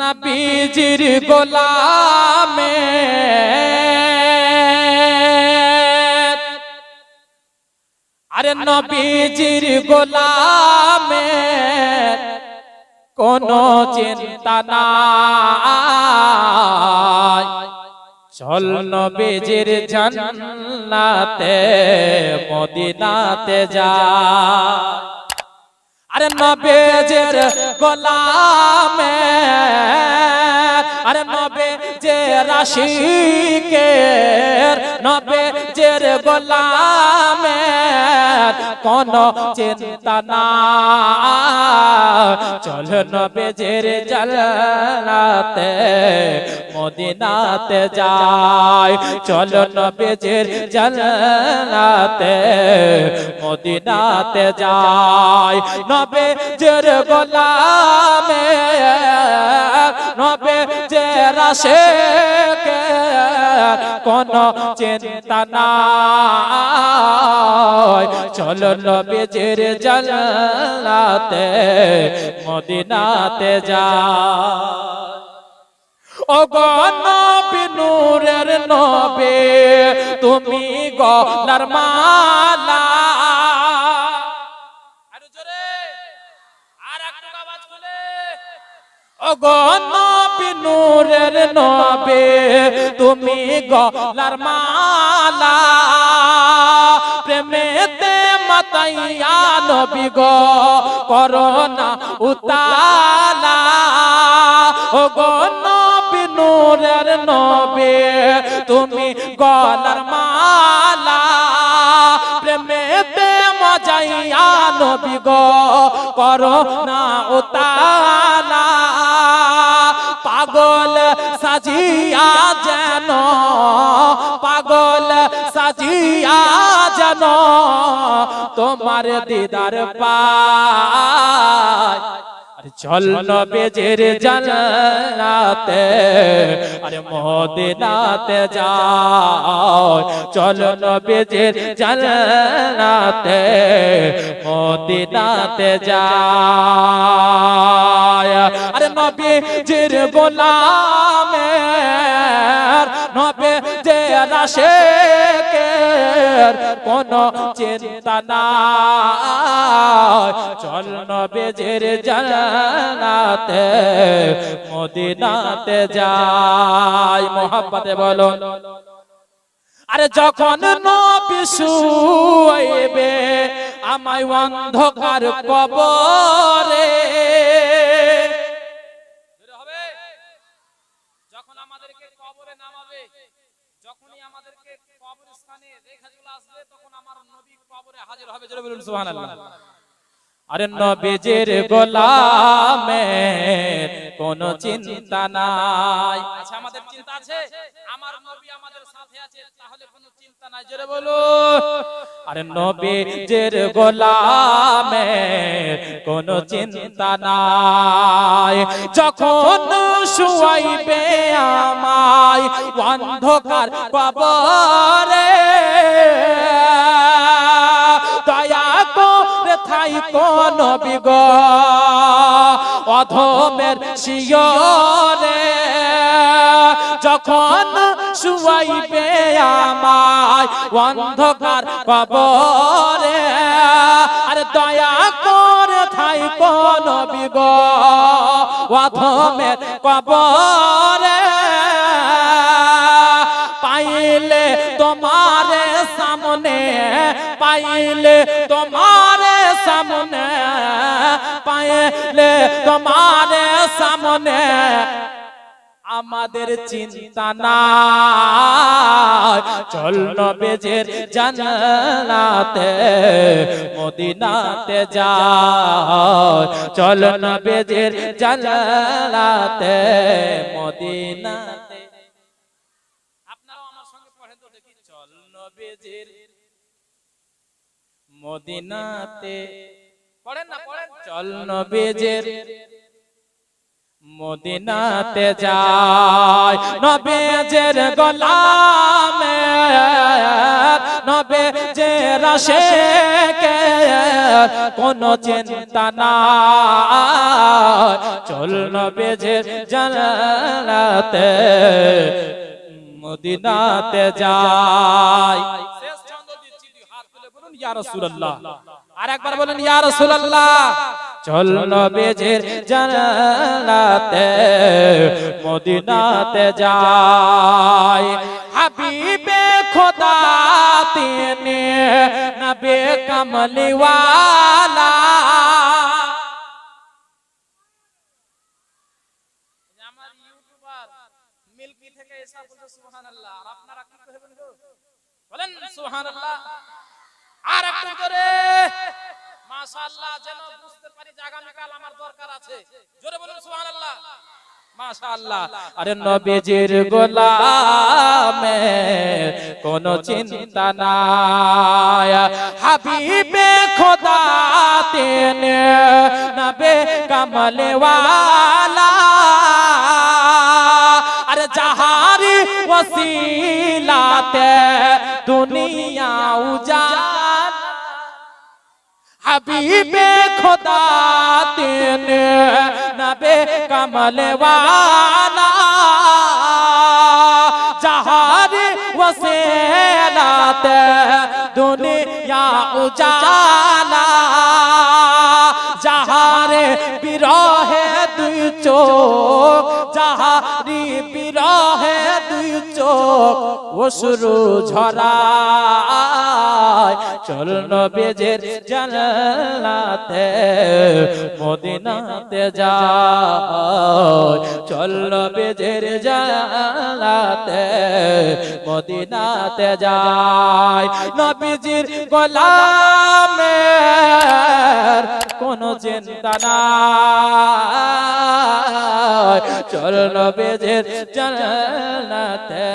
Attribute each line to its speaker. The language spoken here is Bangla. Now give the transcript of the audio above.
Speaker 1: নবীজির গোলামে আরে নবীজির গোলামে কোন চিন্তা নাই। চল নবীজির জান্নাতে মদিনাতে যা। আরে নবীজির গোলামে আরে নবীজির রাশিকের নবে জের গোলামে কোন চিন্তা না চল নবে জের জলনাতে মদিনাতে যায় চল নবে জের জলনাতে মদিনাতে যায় নবে জের গোলামে নবে যে রাশে কোন চিন্তা নাই। চল নবে জের জলনাতে মদিনাতে যায় ও নবী, নূরের নবে, তুমি গলার মালা। আরও ও নবী নূরের নবে, তুমি গলার মালা। প্রেমেতে মাতাইয়া নবী গো, করোনা উতালা। ও গো নবী নূরের নবে, তুমি গলার মালা। প্রেমেতে মজাইয়া নবী গো, করোনা উতালা। পাগল সাজিয়া যেন পাগল সাজিয়া যেন তোমার দিদার পায়। চল নবেজের জানাতে আরে মদিনাতে যাও। চল নবেজের জানাতে মদিনাতে যায়। আরে নবীজির গোলামে নবে যে কোন চিন্তা চল জানাতে মদিনাতে যাই। মোহাম্মতে বলো আরে যখন নবী শুইবে, আমায় অন্ধকার কবরে কবরস্থানে রেখে চলে আসবে তখন আমার নবী কবরে হাজির হবে। জোরে বলুন সুবহানাল্লাহ। আরে নবীজির গোলামে কোন চিন্তা নাই। আচ্ছা আমাদের চিন্তা আছে? আমার নবী আমাদের সাথে আছে তাহলে কোনো চিন্তা নাই। জোরে বলো আরে নবীজির গোলামে কোন চিন্তা নাই। যখন শুয়াইবে আমায় অন্ধকার কবরে। দয়া করে থাই কোন বিগ অধমের শিয়রে। যখন শুয়াইবে আমায় অন্ধকার কবরে, আরে দয়া করে থাই কোন বিগ অধমের কবরে। তোমারে সামনে পাইলে, তোমারে সামনে পাইলে, তোমারে সামনে আমাদের চিন্তা না চল নবেজের জানাতে মদিনাতে যা চল নবেজের জানাতে মদিনাতে আপনারাও আমার সঙ্গে পড়েন তো দেখি চল নবেজের মদিনাতে। পড়েন না পড়েন। চল নবেজের মদিনাতে যায় নবেজের গোলামে নবে যে রাশে কে কোনো চিন্তা না চল নবীজির জানাতে মদিনাতে যাই। বলুন ইয়া রাসূলুল্লাহ। আর একবার বলেন ইয়া রাসূলুল্লাহ। চল নবীজির জানাতে মদিনাতে যাই। হাবিবে খোদা তিনি নবী কমলি ওয়ালা আমার ইউটিউবার মিল্কি থেকে এসা বলছে সুবহানাল্লাহ। আর আপনারা কি কইবেন বলেন সুবহানাল্লাহ। একটু করে। মাশাআল্লাহ, যেন বুঝতে পারি যে আগামীকাল আমার দরকার আছে। জোরে বলুন, সুবহানাল্লাহ। মাশাআল্লাহ। আরে নবীজির গোলামে কোন চিন্তা নাই। হাবিবে খোদা তেনে নবে আরে জাহারি দুনিয়া উজালা হাবিবে খোদা তিন নবে কমলে ওয়ালা জাহারি ওসিলাতে দুনিয়া উজালা যাহারে বিরহে দুই চোখ যাহারি বিরহে দুই অসুরু ঝরায়। চল নবেজের জানাতে মদিনাতে যায় চল নবেজের জানাতে মদিনাতে যায় নবীজির গোলামের কোনো চিন্তা নাই। চল নবীজির জানাতে